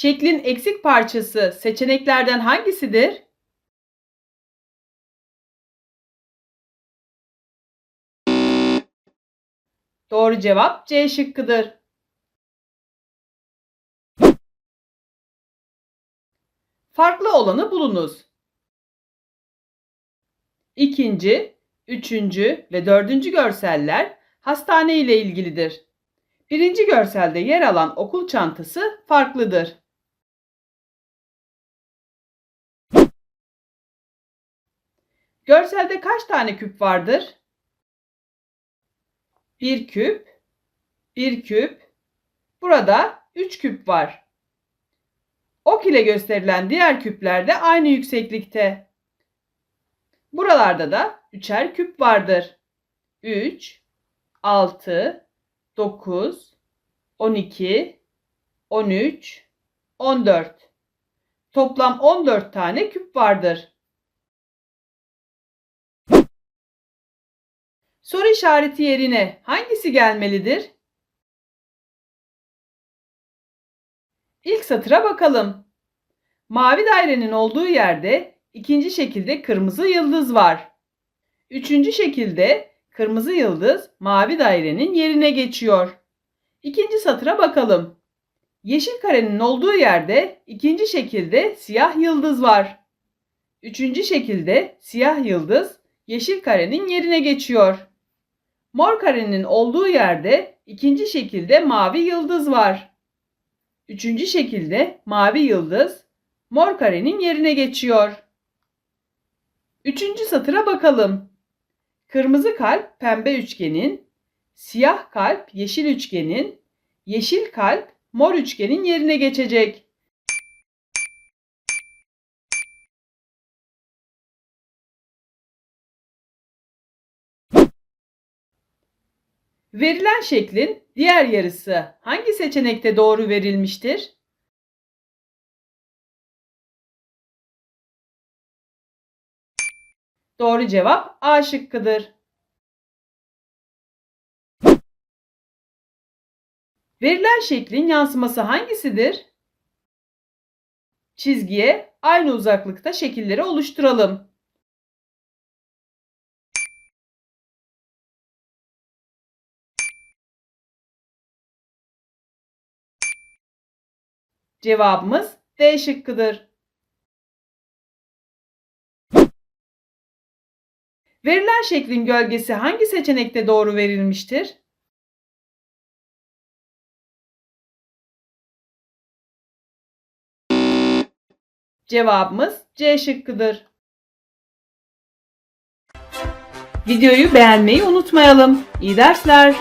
Şeklin eksik parçası seçeneklerden hangisidir? Doğru cevap C şıkkıdır. Farklı olanı bulunuz. İkinci, üçüncü ve dördüncü görseller hastane ile ilgilidir. Birinci görselde yer alan okul çantası farklıdır. Görselde kaç tane küp vardır? Bir küp, bir küp. Burada üç küp var. Ok ile gösterilen diğer küpler de aynı yükseklikte. Buralarda da üçer küp vardır. 3, 6, 9, 12, 13, 14. Toplam 14 tane küp vardır. Soru işareti yerine hangisi gelmelidir? İlk satıra bakalım. Mavi dairenin olduğu yerde ikinci şekilde kırmızı yıldız var. Üçüncü şekilde kırmızı yıldız mavi dairenin yerine geçiyor. İkinci satıra bakalım. Yeşil karenin olduğu yerde ikinci şekilde siyah yıldız var. Üçüncü şekilde siyah yıldız yeşil karenin yerine geçiyor. Mor karenin olduğu yerde ikinci şekilde mavi yıldız var. Üçüncü şekilde mavi yıldız mor karenin yerine geçiyor. Üçüncü satıra bakalım. Kırmızı kalp pembe üçgenin, siyah kalp yeşil üçgenin, yeşil kalp mor üçgenin yerine geçecek. Verilen şeklin diğer yarısı hangi seçenekte doğru verilmiştir? Doğru cevap A şıkkıdır. Verilen şeklin yansıması hangisidir? Çizgiye aynı uzaklıkta şekilleri oluşturalım. Cevabımız D şıkkıdır. Verilen şeklin gölgesi hangi seçenekte doğru verilmiştir? Cevabımız C şıkkıdır. Videoyu beğenmeyi unutmayalım. İyi dersler.